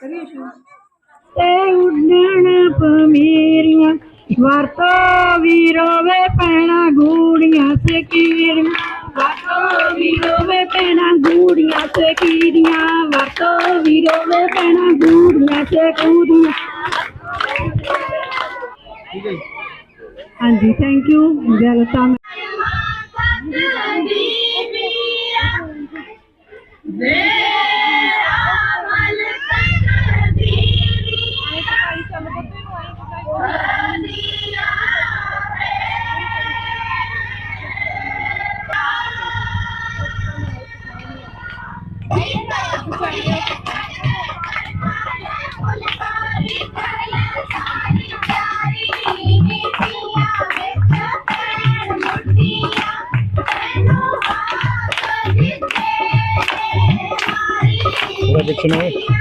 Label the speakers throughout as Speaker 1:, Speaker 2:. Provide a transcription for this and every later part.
Speaker 1: ਕਰੀਏ ਸ਼ੁਰੂ
Speaker 2: ਤੇ ਉੱਡਣ ਪਮੀਰੀਆਂ। ਵਰਤੋ ਵੀਰੋ ਵੇ ਪੈਣਾ ਗੂੜੀਆਂ ਸਕੀਰੀਆਂ ਵਰਤੋ ਵੀਰੋ ਵੇ ਪੈਣਾ ਗੂੜੀਆਂ ਸਕੀਰੀਆਂ ਵਰਤੋ ਵੀਰੋ ਵੇ ਪੈਣਾ ਗੂੜੀਆਂ
Speaker 1: ਜੀ।
Speaker 2: ਹਾਂਜੀ ਥੈਂਕ ਯੂ ਜਲਤਾ
Speaker 3: Tonight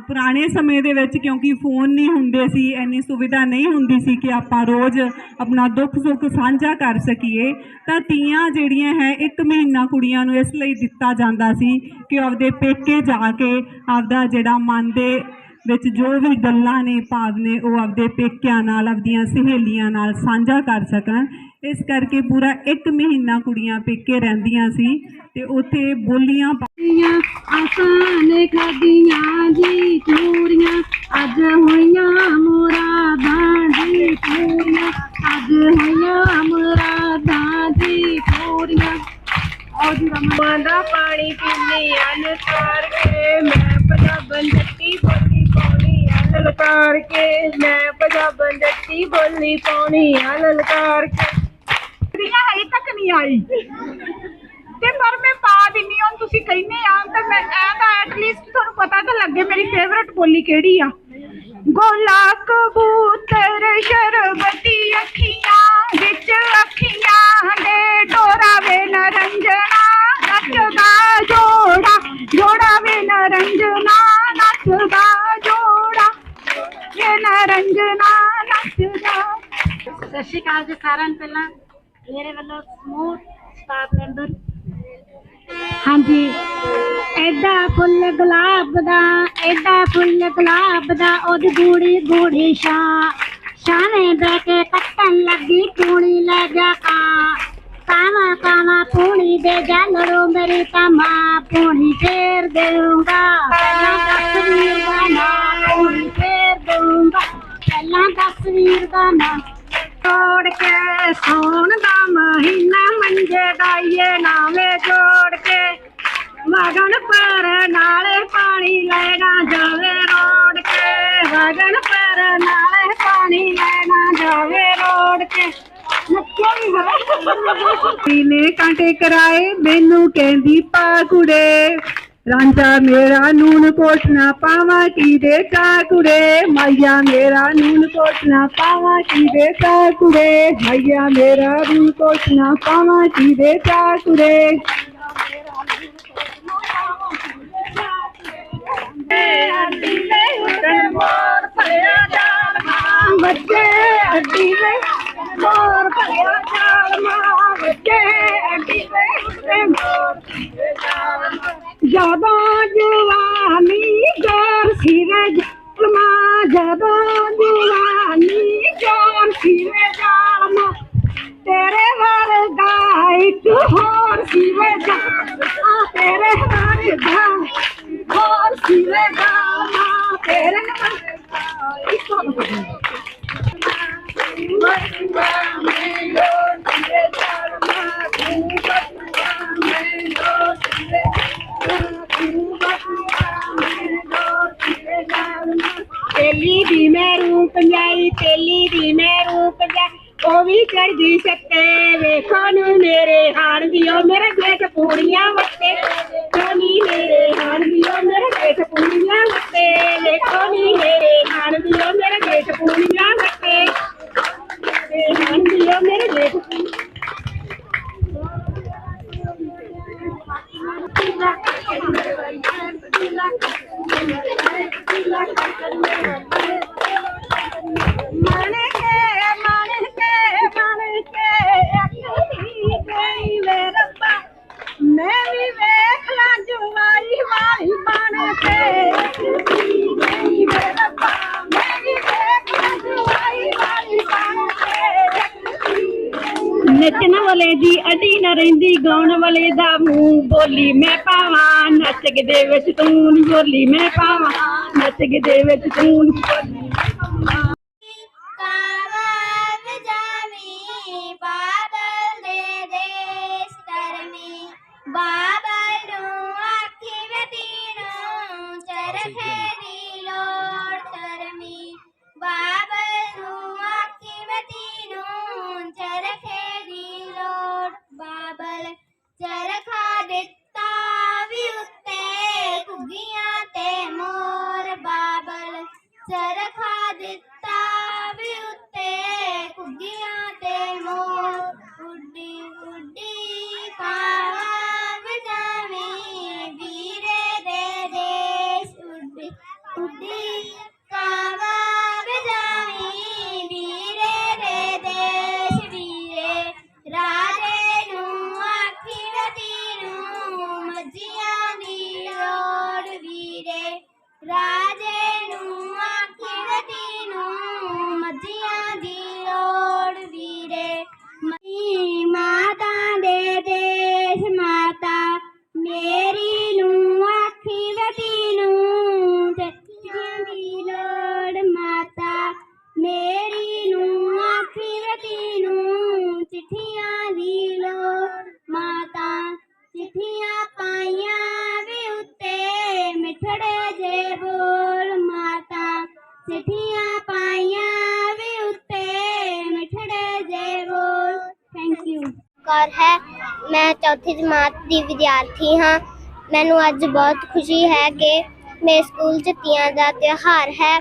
Speaker 3: ਪੁਰਾਣੇ ਸਮੇਂ ਦੇ ਵਿੱਚ ਕਿਉਂਕਿ ਫੋਨ ਨਹੀਂ ਹੁੰਦੇ ਸੀ, ਇੰਨੀ ਸੁਵਿਧਾ ਨਹੀਂ ਹੁੰਦੀ ਸੀ ਕਿ ਆਪਾਂ ਰੋਜ਼ ਆਪਣਾ ਦੁੱਖ ਸੁੱਖ ਸਾਂਝਾ ਕਰ ਸਕੀਏ, ਤਾਂ ਤੀਆਂ ਜਿਹੜੀਆਂ ਹੈ, ਇੱਕ ਮਹੀਨਾ ਕੁੜੀਆਂ ਨੂੰ ਇਸ ਲਈ ਦਿੱਤਾ ਜਾਂਦਾ ਸੀ ਕਿ ਉਹ ਆਪਦੇ ਪੇਕੇ ਜਾ ਕੇ ਆਪਦਾ ਜਿਹੜਾ ਮਨ ਦੇ ਵਿੱਚ ਜੋ ਵੀ ਗੱਲਾਂ ਨੇ, ਭਾਵ ਨੇ, ਉਹ ਆਪਦੇ ਪੇਕਿਆਂ ਨਾਲ, ਆਪਦੀਆਂ ਸਹੇਲੀਆਂ ਨਾਲ ਸਾਂਝਾ ਕਰ ਸਕਣ। ਇਸ ਕਰਕੇ ਪੂਰਾ ਇੱਕ ਮਹੀਨਾ ਕੁੜੀਆਂ ਪੇਕੇ ਰਹਿੰਦੀਆਂ ਸੀ ਤੇ ਉੱਥੇ ਬੋਲੀਆਂ ਪਾਈਆਂ ਆਸਾਂ ਨੇ ਖਾਦੀਆਂ ਜੀ ਚੂੜੀਆਂ, ਅੱਜ ਹੋਈਆਂ ਮੁਰਾਦਾਂ ਦੀ ਪੂਰੀਆਂ ਅੱਜ ਹੋਈਆਂ ਮੁਰਾਦਾਂ ਦੀ ਪੂਰੀਆਂ ਆਓ
Speaker 4: ਦਾ ਪਾਣੀ ਪੀਨੀ ਅਨ ਤਾਰ ਕੇ ਮੈਂ ਪੰਜਾਬਣ ਜੱਟੀ ਬੋਲੀ ਪਾਉਣੀ ਆ, ਲਲਕਾਰ ਕੇ ਮੈਂ ਪੰਜਾਬਣ ਜੱਟੀ ਬੋਲੀ ਪਾਉਣੀ ਆ, ਲਲਕਾਰ ਕੇ।
Speaker 2: ਕੁੜੀਆਂ ਹਜੇ ਤੱਕ ਨਹੀਂ ਆਈ। ਤੇ ਪਰ ਮੈਂ ਪਾ ਦਿੰਨੀ ਹਾਂ ਤੁਸੀਂ ਕਹਿੰਦੇ ਆ, ਤਾਂ ਮੈਂ, ਇਹ ਤਾਂ ਐਟਲੀਸਟ ਤੁਹਾਨੂੰ ਪਤਾ ਤਾਂ ਲੱਗੇ ਮੇਰੀ ਫੇਵਰਟ ਬੋਲੀ ਕਿਹੜੀ ਆ। ਗੋਲਾ ਕਬੂਤਰ ਸ਼ਰਬਤੀ ਅੱਖੀਆਂ ਵਿੱਚ ਅੱਖੀਆਂ ਦੇ ਟੋਰਾ ਵੇ ਨਰੰਜਨਾ ਨੱਚਦਾ ਜੋੜਾ ਜੋੜਾ ਵੇ ਨਰੰਜਨਾ ਨੱਚਦਾ ਜੋੜਾ, ਵੇ ਨਰੰਜਨਾ ਨੱਚਦਾ।
Speaker 5: ਸਤਿ ਸ਼੍ਰੀ ਅਕਾਲ ਜੀ ਸਾਰਿਆਂ ਨੂੰ। ਪਹਿਲਾਂ ਮੇਰੇ ਵੱਲੋਂ ਸਮੂਹ ਸਟਾਫ ਮੈਂਬਰ
Speaker 2: ਹਾਂਜੀ ਐਡਾ ਫੁੱਲ ਗੁਲਾਬ ਦਾ, ਐਡਾ ਫੁੱਲ ਗੁਲਾਬ ਦਾ, ਉਹਦੀ ਗੂੜੀ ਗੂੜੀ ਸ਼ਾਂ ਸ਼ਾਨੇ ਬਹਿ ਕੇ ਕੱਟਣ ਲੱਗੀ ਕੂਣੀ ਲੈ ਜਾ ਕਾਂ।
Speaker 5: ਧਰਤੀ ਦੇ ਜਾਨੜੋ ਮੇਰੀ ਤਾਂ ਪੂਣੀ ਫੇਰ ਦੇਊਂਗਾ। ਪਹਿਲਾਂ ਦਸ ਵੀਰ ਦਾ ਨਾਂ ਪੂਣੀ ਫੇਰ ਦੇਊਂਗਾ। ਪਹਿਲਾਂ ਦਸ ਵੀਰ ਦਾ ਨਾਂ
Speaker 2: ਤੋੜ ਕੇ ਸੌਣ ਦਾ ਮਹੀਨਾ ਮੰਜੇ ਡਾਈਏ ਨਾਵੇਂ ਜੋੜ ਕੇ ਵਗਣ ਪਰ ਨਾਲੇ ਪਾਣੀ ਲੈਣਾ ਜਾਵੇ ਰੋੜ ਕੇ ਵਗਣ ਪਰ ਨਾਲੇ ਪਾਣੀ ਲੈਣਾ ਜਾਵੇ ਰੋੜ ਕੇ ਨੱਚਿਆ ਕਾਂਟੇ ਕਰਾਏ ਮੈਨੂੰ ਕਹਿੰਦੀ ਪਾ ਕੁੜੇ। ਰਾਂਝਾ ਮੇਰਾ ਨੂਨ ਕੋਟ ਨਾ ਪਾਵਾਂ ਕੀ ਦੇ ਕੁੜੇ। ਮਾਇਆ ਮੇਰਾ ਨੂਨ ਕੋਟ ਨਾ ਪਾਵਾਂ ਕੀ ਦੇ ਕੁੜੇ। ਮਾਇਆ ਮੇਰਾ ਨੂਨ ਕੋਟ ਨਾ ਪਾਵਾਂ ਕੀ ਦੇ ਕੁੜੇ ਅੱਡੀ ਵੇ ਉੱਤੇ ਮੋਰ ਭਰਿਆ ਜਾਲ ਮਾਂ ਬੱਚੇ ਅੱਡੀ ਵੇ ਮੋਰ ਭਰਿਆ ਜਾਲ ਮਾਂ ਬੱਚੇ ਅੱਡੀ ਵੇ ਉੱਤੇ ਮੋਰ ਜਦੋਂ ਜਵਾਨੀ ਜੋਰ ਸਿਰੇ ਜਲਮਾ, ਜਦੋਂ ਵਰਗਾ ਹੋਰ ਸਿਰੇ ਜਾਲਮਾ ਤੇਰੇ ਵਰਗਾ ਇੱਕ ਹੋਰ ਤੇਲੀ ਦੀ ਮੈਂ ਰੂਪ ਜਾਈ ਤੇਲੀ ਦੀ ਮੈਂ ਰੂਪ ਜਾ ਉਹ ਵੀ ਚੜਦੀ ਸੱਤੇ ਵੇਖੋ ਨੂੰ ਮੇਰੇ ਹਾਣ ਦਿਓ ਮੇਰੇ ਦੇਖ ਪੂਰੀਆਂ ਵੱਟੇ ਸੋਨੀ ਮੇਰੇ ਹਾਣ ਦਿਓ ਮੇਰੇ ਦੇਖ ਪੂਰੀਆਂ ਵੱਟੇ ਵੇਖੋ ਨੀ ਮੇਰੇ ਹਾਣ ਦਿਓ ਮੇਰੇ ਦੇਖ ਪੂਰੀਆਂ ਵੱਟੇ ਤੇ ਹਾਣ ਦਿਓ ਮੇਰੇ ਦੇਖ ਮਨ ਕੇ ਮਨ ਕੇ ਮਨ ਕੇ ਅੱਖੀ ਗਈ ਵੇ ਰੱਬਾ ਮੈਂ ਵੀ ਵੇਖ ਲਾਂ ਜਵਾਈ ਵਾਲੀ ਬਣ ਕੇ ਅੱਖੀ ਗਈ ਵੇ ਰੱਬਾ ਮੈਂ ਵੀ ਵੇਖ ਲਾਂ ਜਵਾਈ ਵਾਲੀ ਬਣ ਕੇ ਨੱਚਣ ਵਾਲੇ ਦੀ ਅੜੀ ਨਾ ਰਹਿੰਦੀ, ਗਾਉਣ ਵਾਲੇ ਦਾ ਮੂੰਹ ਬੋਲੀ। ਮੈਂ ਪਾਵਾਂ ਨੱਚ ਕੇ ਦੇ ਵਿੱਚ, ਤੂੰ ਨੀ ਬੋਲੀ। ਮੈਂ ਪਾਵਾਂ ਨੱਚ ਕੇ ਦੇ ਵਿੱਚ, ਤੂੰ
Speaker 6: said a closet. ਚੌਥੀ ਜਮਾਤ ਦੀ ਵਿਦਿਆਰਥੀ ਹਾਂ। ਮੈਨੂੰ ਅੱਜ ਬਹੁਤ ਖੁਸ਼ੀ ਹੈ ਕਿ ਮੇਰੇ ਸਕੂਲ 'ਚ ਤੀਆਂ ਦਾ ਤਿਉਹਾਰ ਹੈ।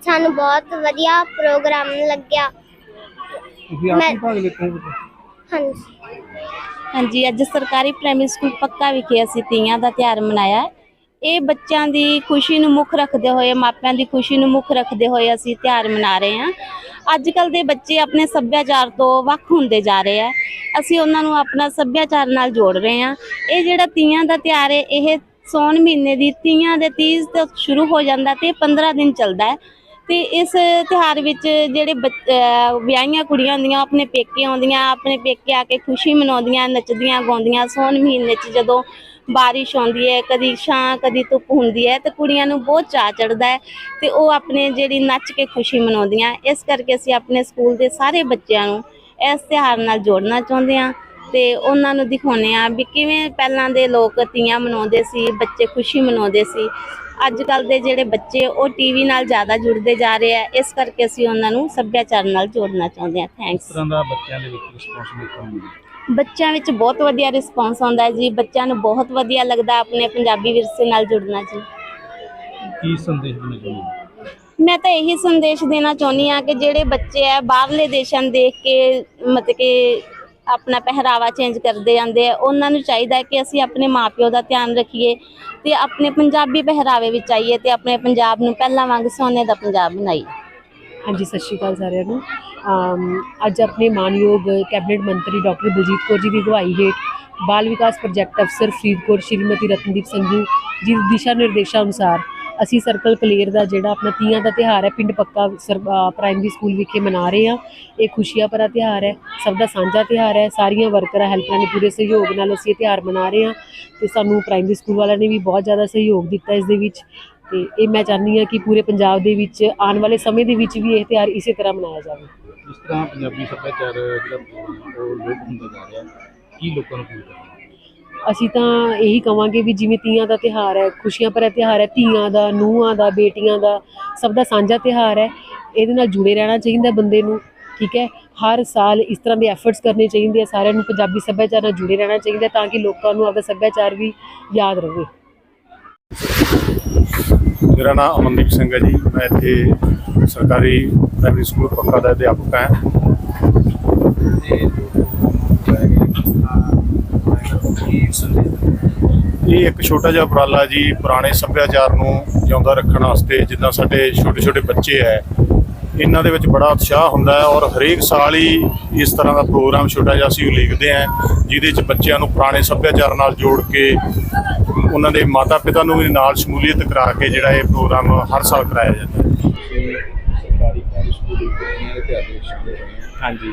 Speaker 6: ਸਾਨੂੰ ਬਹੁਤ ਵਧੀਆ ਪ੍ਰੋਗਰਾਮ ਲੱਗਿਆ।
Speaker 7: ਤੁਸੀਂ ਆਪ
Speaker 6: ਮੈਂ-
Speaker 7: ਹੀ ਭਾਗ ਲਿੱਤਾ ਹੈ?
Speaker 6: ਹਾਂਜੀ।
Speaker 8: ਹਾਂਜੀ ਅੱਜ ਸਰਕਾਰੀ ਪ੍ਰਾਇਮਰੀ ਸਕੂਲ ਪੱਕਾ ਵਿਖੇ ਅਸੀਂ ਤੀਆਂ ਦਾ ਤਿਉਹਾਰ ਮਨਾਇਆ ਹੈ। ਇਹ ਬੱਚਿਆਂ ਦੀ ਖੁਸ਼ੀ ਨੂੰ ਮੁੱਖ ਰੱਖਦੇ ਹੋਏ, ਮਾਪਿਆਂ ਦੀ ਖੁਸ਼ੀ ਨੂੰ ਮੁੱਖ ਰੱਖਦੇ ਹੋਏ ਅਸੀਂ ਤਿਉਹਾਰ ਮਨਾ ਰਹੇ ਹਾਂ। ਅੱਜ ਕੱਲ ਦੇ ਬੱਚੇ ਆਪਣੇ ਸੱਭਿਆਚਾਰ ਤੋਂ ਵੱਖ ਹੁੰਦੇ ਜਾ ਰਹੇ ਆ। ਅਸੀਂ ਉਹਨਾਂ ਨੂੰ ਆਪਣਾ ਸੱਭਿਆਚਾਰ ਨਾਲ ਜੋੜ ਰਹੇ ਹਾਂ। ਇਹ ਜਿਹੜਾ ਤੀਆਂ ਦਾ ਤਿਉਹਾਰ ਹੈ, ਇਹ ਸੌਣ ਮਹੀਨੇ ਦੀ ਤੀਆਂ ਦੇ ਤੀਜ ਤੋਂ ਸ਼ੁਰੂ ਹੋ ਜਾਂਦਾ ਤੇ 15 ਦਿਨ ਚੱਲਦਾ ਹੈ। ਤੇ ਇਸ ਤਿਉਹਾਰ ਵਿੱਚ ਜਿਹੜੇ ਬੱਚ- ਵਿਆਹੀਆਂ ਕੁੜੀਆਂ ਹੁੰਦੀਆਂ, ਉਹ ਆਪਣੇ ਪੇਕੇ ਆਉਂਦੀਆਂ, ਆਪਣੇ ਪੇਕੇ ਆ ਕੇ ਖੁਸ਼ੀ ਮਨਾਉਂਦੀਆਂ, ਨੱਚਦੀਆਂ, ਗਾਉਂਦੀਆਂ। ਸੌਣ ਮਹੀਨੇ 'ਚ ਜਦੋਂ ਬਾਰਿਸ਼ ਆਉਂਦੀ ਹੈ, ਕਦੀ ਛਾਂ, ਕਦੀ ਧੁੱਪ ਹੁੰਦੀ ਹੈ, ਤੇ ਕੁੜੀਆਂ ਨੂੰ ਬਹੁਤ ਚਾਅ ਚੜਦਾ ਹੈ ਤੇ ਉਹ ਆਪਣੇ ਜਿਹੜੀ ਨੱਚ ਕੇ ਖੁਸ਼ੀ ਮਨਾਉਂਦੀਆਂ। ਇਸ ਕਰਕੇ ਅਸੀਂ ਆਪਣੇ ਸਕੂਲ ਦੇ ਸਾਰੇ ਬੱਚਿਆਂ ਨੂੰ ਇਸ ਤਿਉਹਾਰ ਨਾਲ ਜੋੜਨਾ ਚਾਹੁੰਦੇ ਹਾਂ ਤੇ ਉਹਨਾਂ ਨੂੰ ਦਿਖਾਉਂਦੇ ਆ ਵੀ ਕਿਵੇਂ ਪਹਿਲਾਂ ਦੇ ਲੋਕ ਤੀਆਂ ਮਨਾਉਂਦੇ ਸੀ, ਬੱਚੇ ਖੁਸ਼ੀ ਮਨਾਉਂਦੇ ਸੀ। ਅੱਜ ਕੱਲ ਦੇ ਜਿਹੜੇ ਬੱਚੇ, ਉਹ ਟੀਵੀ ਨਾਲ ਜ਼ਿਆਦਾ ਜੁੜਦੇ ਜਾ ਰਹੇ ਆ ਇਸ ਕਰਕੇ ਅਸੀਂ ਉਹਨਾਂ ਨੂੰ ਸੱਭਿਆਚਾਰ ਨਾਲ ਜੋੜਨਾ ਚਾਹੁੰਦੇ ਹਾਂ। ਥੈਂਕਸ
Speaker 7: ਤਰ੍ਹਾਂ ਦਾ ਬੱਚਿਆਂ ਦੇ ਵਿੱਚ ਰਿਸਪੌਂਸ ਦੇਖਣ ਨੂੰ
Speaker 8: ਬੱਚਿਆਂ ਵਿੱਚ ਬਹੁਤ ਵਧੀਆ ਰਿਸਪੌਂਸ ਆਉਂਦਾ ਜੀ ਬੱਚਿਆਂ ਨੂੰ ਬਹੁਤ ਵਧੀਆ ਲੱਗਦਾ ਆਪਣੇ ਪੰਜਾਬੀ ਵਿਰਸੇ ਨਾਲ ਜੁੜਨਾ ਜੀ।
Speaker 7: ਕੀ ਸੰਦੇਸ਼ ਦੇਣਾ ਚਾਹੁੰਦੇ ਹੋ?
Speaker 8: ਮੈਂ ਤਾਂ ਇਹੀ ਸੰਦੇਸ਼ ਦੇਣਾ ਚਾਹੁੰਦੀ ਹਾਂ ਕਿ ਜਿਹੜੇ ਬੱਚੇ ਆ ਬਾਹਰਲੇ ਦੇਸ਼ਾਂ ਨੂੰ ਦੇਖ ਕੇ ਮਤਲਬ ਕਿ ਆਪਣਾ ਪਹਿਰਾਵਾ ਚੇਂਜ ਕਰਦੇ ਜਾਂਦੇ ਆ ਉਹਨਾਂ ਨੂੰ ਚਾਹੀਦਾ ਹੈ ਕਿ ਅਸੀਂ ਆਪਣੇ ਮਾਪਿਓ ਦਾ ਧਿਆਨ ਰੱਖੀਏ ਤੇ ਆਪਣੇ ਪੰਜਾਬੀ ਪਹਿਰਾਵੇ ਵਿੱਚ ਆਈਏ ਤੇ ਆਪਣੇ ਪੰਜਾਬ ਨੂੰ ਪਹਿਲਾਂ ਵਾਂਗ ਸੋਨੇ ਦਾ ਪੰਜਾਬ ਬਣਾਈਏ।
Speaker 9: ਹਾਂਜੀ ਸਤਿ ਸ਼੍ਰੀ ਅਕਾਲ ਸਾਰਿਆਂ ਨੂੰ। ਅੱਜ ਆਪਣੇ ਮਾਨਯੋਗ ਕੈਬਨਿਟ ਮੰਤਰੀ ਡਾਕਟਰ ਬਲਜੀਤ ਕੌਰ ਜੀ ਦੀ ਅਗਵਾਈ ਹੇਠ ਬਾਲ ਵਿਕਾਸ ਪ੍ਰੋਜੈਕਟ ਅਫਸਰ ਫਰੀਦਕੋਟ ਸ਼੍ਰੀਮਤੀ ਰਤਨਦੀਪ ਸੰਧੂ ਜੀ ਦੇ ਦਿਸ਼ਾ ਨਿਰਦੇਸ਼ਾਂ ਅਨੁਸਾਰ ਅਸੀਂ ਸਰਕਲ ਕਲੇਰ ਦਾ ਜਿਹੜਾ ਆਪਣਾ ਤੀਆਂ ਦਾ ਤਿਉਹਾਰ ਹੈ, ਪਿੰਡ ਪੱਕਾ ਸਰ- ਪ੍ਰਾਇਮਰੀ ਸਕੂਲ ਵਿਖੇ ਮਨਾ ਰਹੇ ਹਾਂ। ਇਹ ਖੁਸ਼ੀਆਂ ਭਰਾ ਤਿਉਹਾਰ ਹੈ, ਸਭ ਦਾ ਸਾਂਝਾ ਤਿਉਹਾਰ ਹੈ, ਸਾਰੀਆਂ ਵਰਕਰਾਂ, ਹੈਲਪਰਾਂ ਨੇ ਪੂਰੇ ਸਹਿਯੋਗ ਨਾਲ ਅਸੀਂ ਇਹ ਤਿਉਹਾਰ ਮਨਾ ਰਹੇ ਹਾਂ ਤੇ ਸਾਨੂੰ ਪ੍ਰਾਇਮਰੀ ਸਕੂਲ ਵਾਲਿਆਂ ਨੇ ਵੀ ਬਹੁਤ ਜ਼ਿਆਦਾ ਸਹਿਯੋਗ ਦਿੱਤਾ ਇਸ ਦੇ ਵਿੱਚ। ਤੇ ਇਹ ਮੈਂ ਚਾਹੁੰਦੀ ਹਾਂ ਕਿ ਪੂਰੇ ਪੰਜਾਬ ਦੇ ਵਿੱਚ ਆਉਣ ਵਾਲੇ ਸਮੇਂ ਦੇ ਵਿੱਚ ਵੀ ਇਹ ਤਿਉਹਾਰ ਇਸੇ ਤਰ੍ਹਾਂ ਮਨਾਇਆ ਜਾਵੇ।
Speaker 7: ਜਿਸ ਤਰ੍ਹਾਂ ਪੰਜਾਬੀ ਸੱਭਿਆਚਾਰ ਜਿਹੜਾ ਉਹ ਲੋਪ ਹੁੰਦਾ ਜਾ ਰਿਹਾ ਕੀ ਲੋਕਾਂ ਨੂੰ
Speaker 9: ਅਸੀਂ ਤਾਂ ਇਹੀ ਕਵਾਂਗੇ ਵੀ ਜਿਵੇਂ ਤੀਆਂ ਦਾ ਤਿਉਹਾਰ ਹੈ ਖੁਸ਼ੀਆਂ ਭਰਿਆ ਤਿਉਹਾਰ ਹੈ ਧੀਆਂ ਦਾ ਨੂੰਹਾਂ ਦਾ ਬੇਟੀਆਂ ਦਾ ਸਭ ਦਾ ਸਾਂਝਾ ਤਿਉਹਾਰ ਹੈ। ਇਹਦੇ ਨਾਲ ਜੁੜੇ ਰਹਿਣਾ ਚਾਹੀਦਾ ਬੰਦੇ ਨੂੰ ਠੀਕ ਹੈ? ਹਰ ਸਾਲ ਇਸ ਤਰ੍ਹਾਂ ਦੇ ਐਫਰਟਸ ਕਰਨੇ ਚਾਹੀਦੇ ਆ ਸਾਰਿਆਂ ਨੂੰ ਪੰਜਾਬੀ ਸੱਭਿਆਚਾਰ ਨਾਲ ਜੁੜੇ ਰਹਿਣਾ ਚਾਹੀਦਾ ਤਾਂ ਕਿ ਲੋਕਾਂ ਨੂੰ ਆਪਦਾ ਸੱਭਿਆਚਾਰ ਵੀ ਯਾਦ ਰਹੇ।
Speaker 10: ਮੇਰਾ ਨਾਮ ਅਮਨਦੀਪ ਸਿੰਘ ਹੈ ਜੀ। ਮੈਂ ਇੱਥੇ ਸਰਕਾਰੀ ਪ੍ਰਾਇਮਰੀ ਸਕੂਲ ਪੱਕਾ ਦਾ ਅਧਿਆਪਕ ਹਾਂ। ਇਹ ਇੱਕ ਛੋਟਾ ਜਿਹਾ ਉਪਰਾਲਾ ਜੀ, ਪੁਰਾਣੇ ਸੱਭਿਆਚਾਰ ਨੂੰ ਜਿਉਂਦਾ ਰੱਖਣ ਵਾਸਤੇ ਜਿੱਦਾਂ ਸਾਡੇ ਛੋਟੇ ਛੋਟੇ ਬੱਚੇ ਹੈ ਇਹਨਾਂ ਦੇ ਵਿੱਚ ਬੜਾ ਉਤਸ਼ਾਹ ਹੁੰਦਾ ਹੈ ਔਰ ਹਰੇਕ ਸਾਲ ਹੀ ਇਸ ਤਰ੍ਹਾਂ ਦਾ ਪ੍ਰੋਗਰਾਮ ਛੋਟਾ ਜਿਹਾ ਅਸੀਂ ਉਲੀਕਦੇ ਹਾਂ ਜਿਹਦੇ ਵਿੱਚ ਬੱਚਿਆਂ ਨੂੰ ਪੁਰਾਣੇ ਸੱਭਿਆਚਾਰ ਨਾਲ ਜੋੜ ਕੇ ਉਹਨਾਂ ਦੇ ਮਾਤਾ ਪਿਤਾ ਨੂੰ ਵੀ ਨਾਲ ਸ਼ਮੂਲੀਅਤ ਕਰਾ ਕੇ ਜਿਹੜਾ ਇਹ ਪ੍ਰੋਗਰਾਮ ਹਰ ਸਾਲ ਕਰਾਇਆ ਜਾਂਦਾ ਹੈ।
Speaker 7: ਸਰਕਾਰੀ ਪ੍ਰਾਇਮਰੀ ਸਕੂਲ ਦੇ ਹਾਂ
Speaker 11: ਹਾਂਜੀ।
Speaker 7: ਹਾਂਜੀ।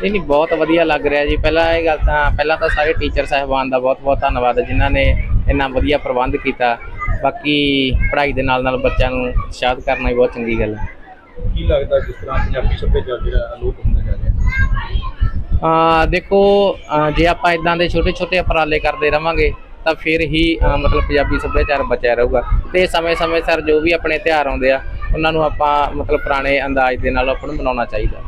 Speaker 11: ਨਹੀਂ ਨਹੀਂ ਬਹੁਤ ਵਧੀਆ ਲੱਗ ਰਿਹਾ ਜੀ। ਪਹਿਲਾਂ ਇਹ ਗੱਲ ਤਾਂ ਪਹਿਲਾਂ ਤਾਂ ਸਾਰੇ ਟੀਚਰ ਸਾਹਿਬਾਨ ਦਾ ਬਹੁਤ ਬਹੁਤ ਧੰਨਵਾਦ ਜਿਨ੍ਹਾਂ ਨੇ ਇੰਨਾ ਵਧੀਆ ਪ੍ਰਬੰਧ ਕੀਤਾ। ਬਾਕੀ ਪੜ੍ਹਾਈ ਦੇ ਨਾਲ ਨਾਲ ਬੱਚਿਆਂ ਨੂੰ ਉਤਸ਼ਾਹਿਤ ਕਰਨਾ ਵੀ ਬਹੁਤ ਚੰਗੀ ਗੱਲ ਹੈ।
Speaker 7: ਕੀ ਲੱਗਦਾ ਜਿਸ ਤਰ੍ਹਾਂ ਪੰਜਾਬੀ ਸੱਭਿਆਚਾਰ ਜਿਹੜਾ ਅਲੋਪ ਹੁੰਦਾ ਜਾ ਰਿਹਾ?
Speaker 11: ਅ ਦੇਖੋ ਜੇ ਆਪਾਂ ਇਦਾਂ ਦੇ ਛੋਟੇ ਛੋਟੇ ਉਪਰਾਲੇ ਕਰਦੇ ਰਵਾਂਗੇ ਤਾਂ ਫਿਰ ਹੀ ਮਤਲਬ ਪੰਜਾਬੀ ਸੱਭਿਆਚਾਰ ਬਚਿਆ ਰਹੂਗਾ। ਤੇ ਸਮੇਂ-ਸਮੇਂ ਸਰ ਜੋ ਵੀ ਆਪਣੇ ਤਿਉਹਾਰ ਆਉਂਦੇ ਆ ਉਹਨਾਂ ਨੂੰ ਆਪਾਂ ਮਤਲਬ ਪੁਰਾਣੇ ਅੰਦਾਜ਼ ਦੇ ਨਾਲ ਆਪਾਂ ਨੂੰ ਮਨਾਉਣਾ ਚਾਹੀਦਾ।